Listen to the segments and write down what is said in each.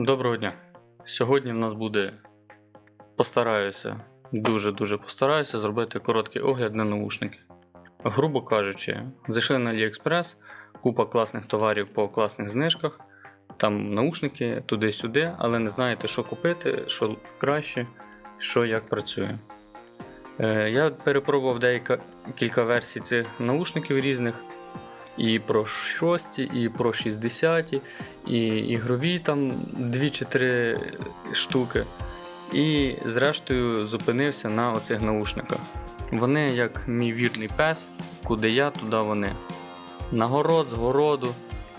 Доброго дня. Сьогодні в нас буде постараюся, дуже-дуже постараюся зробити короткий огляд на наушники. Грубо кажучи, зайшли на AliExpress, купа класних товарів по класних знижках, там наушники туди-сюди, але не знаєте, що купити, що краще, що як працює. Е, Я перепробував деяка кілька версій цих наушників різних. І про 6, і про 60, і ігрові там 2 чи 3 штуки. І зрештою зупинився на оцих наушниках. Вони як мій вірний пес, куди я, туди вони. На город, з городу,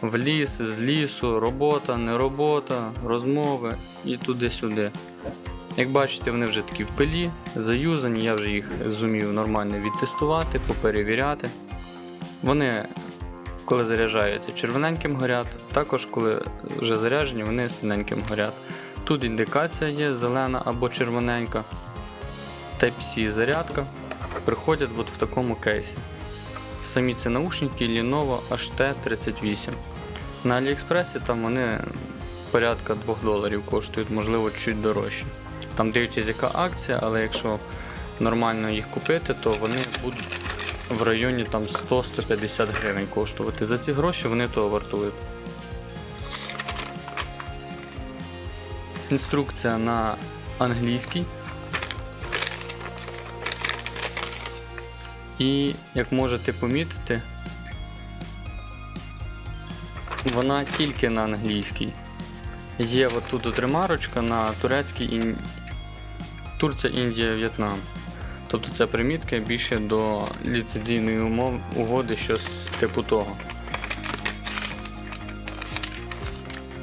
в ліс, з лісу, робота, не робота, розмови і туди-сюди. Як бачите, вони вже такі в пилі, заюзані, я вже їх зумів нормально відтестувати, поперевіряти. Вони коли заряджаються червоненьким горять, також коли вже заряджені, вони синеньким горять. Тут індикація є зелена або червоненька. Type-C зарядка. Приходять от в такому кейсі. Самі ці наушники Lenovo HT38. На Аліекспресі там вони порядка 2 доларів коштують, можливо, чуть дорожче. Там дивлячись, яка акція, але якщо нормально їх купити, то вони будуть в районі там 100-150 гривень коштувати. За ці гроші вони того вартують. Інструкція на англійській. І, як можете помітити, вона тільки на англійській. Є от тут от ремарочка на турецькій і Турція, Індія, В'єтнам. Тобто це примітка більше до ліцензійної угоди, щось типу того.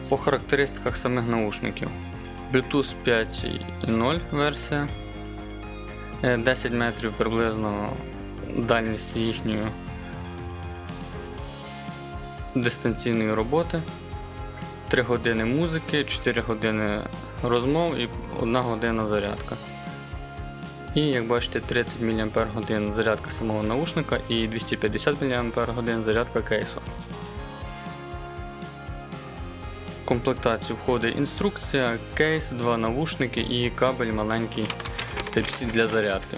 По характеристиках самих наушників. Bluetooth 5.0 версія. Е, 10 метрів приблизно дальність їхньої дистанційної роботи. 3 години музики, 4 години розмов і 1 година зарядка. І як бачите, 30 мАч зарядка самого наушника і 250 мАч зарядка кейсу. В комплектацію входить інструкція, кейс, два навушники і кабель маленький Type-C для зарядки.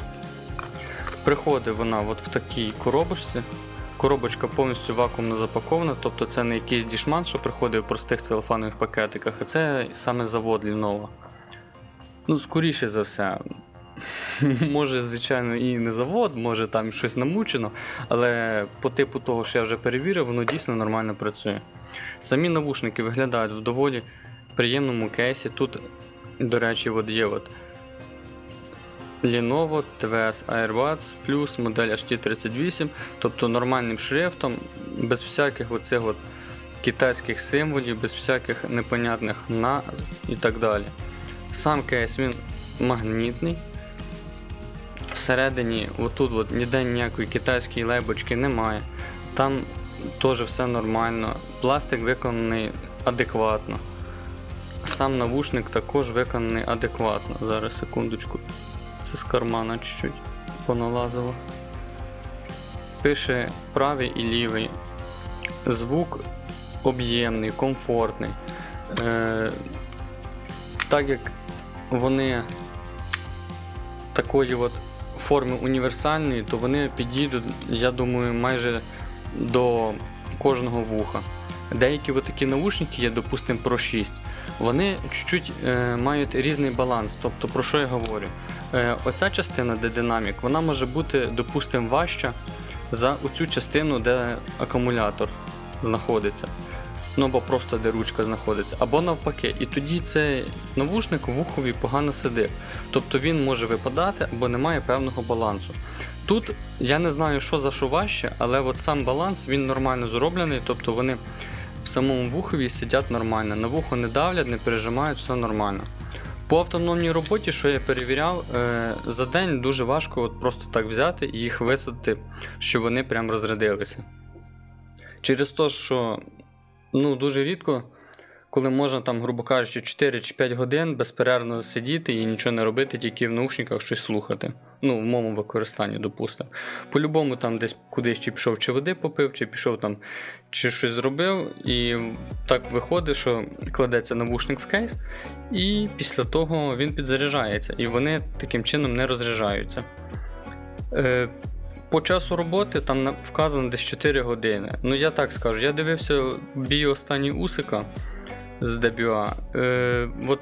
Приходить вона от в такій коробочці. Коробочка повністю вакуумно запакована, тобто це не якийсь дішман, що приходить в простих целофанових пакетиках, а це саме завод Lenovo. Ну, скоріше за все, Може, звичайно, і не завод, може там щось намучено, але по типу того, що я вже перевірив, воно дійсно нормально працює. Самі навушники виглядають в доволі приємному кейсі. Тут, до речі, от є от Lenovo TVS Airbuds Plus модель HT38, тобто нормальним шрифтом, без всяких оцих от китайських символів, без всяких непонятних назв і так далі. Сам кейс він магнітний. Всередині, отут от, ніде ніякої китайської лейбочки немає. Там теж все нормально. Пластик виконаний адекватно. Сам навушник також виконаний адекватно. Зараз секундочку. Це з кармана чуть-чуть поналазило. Пише правий і лівий. Звук об'ємний, комфортний. Е, Так як вони такої от форми універсальної, то вони підійдуть, я думаю, майже до кожного вуха. Деякі такі наушники є, допустимо, Pro 6, вони чуть-чуть е, мають різний баланс. Тобто, про що я говорю? Е, Оця частина, де динамік, вона може бути, допустимо, важча за оцю частину, де акумулятор знаходиться. Ну або просто де ручка знаходиться, або навпаки. І тоді цей навушник в вухові погано сидить. Тобто він може випадати або не має певного балансу. Тут я не знаю, що за що важче, але от сам баланс він нормально зроблений, тобто вони в самому вухові сидять нормально, на вухо не давлять, не пережимають, все нормально. По автономній роботі, що я перевіряв, е, за день дуже важко от просто так взяти і їх висадити, щоб вони прям розрядилися. Через те, що ну, дуже рідко, коли можна там, грубо кажучи, 4 чи 5 годин безперервно сидіти і нічого не робити, тільки в наушниках щось слухати. Ну, в моєму використанні, допустимо. По-любому там десь кудись чи пішов, чи води попив, чи пішов там, чи щось зробив. І так виходить, що кладеться навушник в кейс, і після того він підзаряджається, і вони таким чином не розряджаються. Е, по часу роботи там вказано десь 4 години. Ну я так скажу, я дивився бій останній Усика з дебюа. Е, от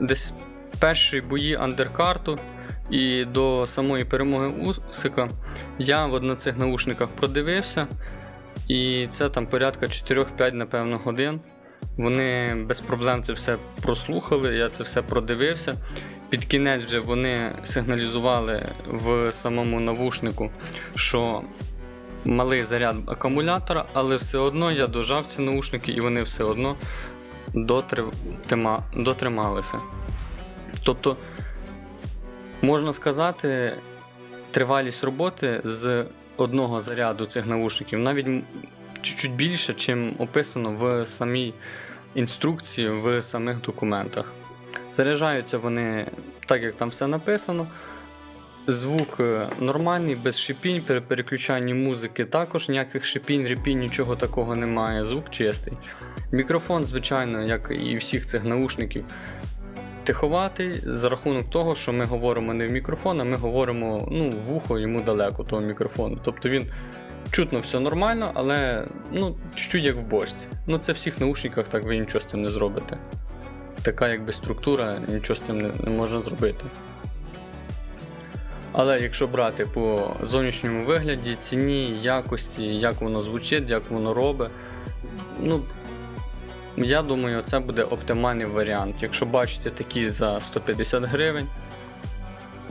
десь перші бої андеркарту і до самої перемоги Усика я от на цих наушниках продивився. І це там порядка 4-5, напевно, годин. Вони без проблем це все прослухали, я це все продивився. Під кінець вже вони сигналізували в самому навушнику, що малий заряд акумулятора, але все одно я дожав ці наушники і вони все одно дотрималися. Тобто, можна сказати, тривалість роботи з одного заряду цих наушників навіть чуть-чуть більше, чим описано в самій інструкції, в самих документах. Заряджаються вони так, як там все написано. Звук е, нормальний, без шипінь, при переключанні музики також ніяких шипінь, репінь, нічого такого немає. Звук чистий. Мікрофон, звичайно, як і всіх цих наушників, тиховатий за рахунок того, що ми говоримо не в мікрофон, а ми говоримо ну, в вухо йому далеко того мікрофону. Тобто він чутно все нормально, але ну, чуть-чуть як в бочці. Ну це в всіх наушниках, так ви нічого з цим не зробите. Така якби структура, нічого з цим не, не можна зробити. Але якщо брати по зовнішньому вигляді, ціні, якості, як воно звучить, як воно робить, ну, я думаю, це буде оптимальний варіант. Якщо бачите такі за 150 гривень,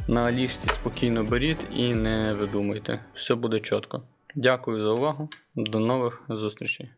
на Алішці спокійно беріть і не видумуйте. Все буде чітко. Дякую за увагу. До нових зустрічей.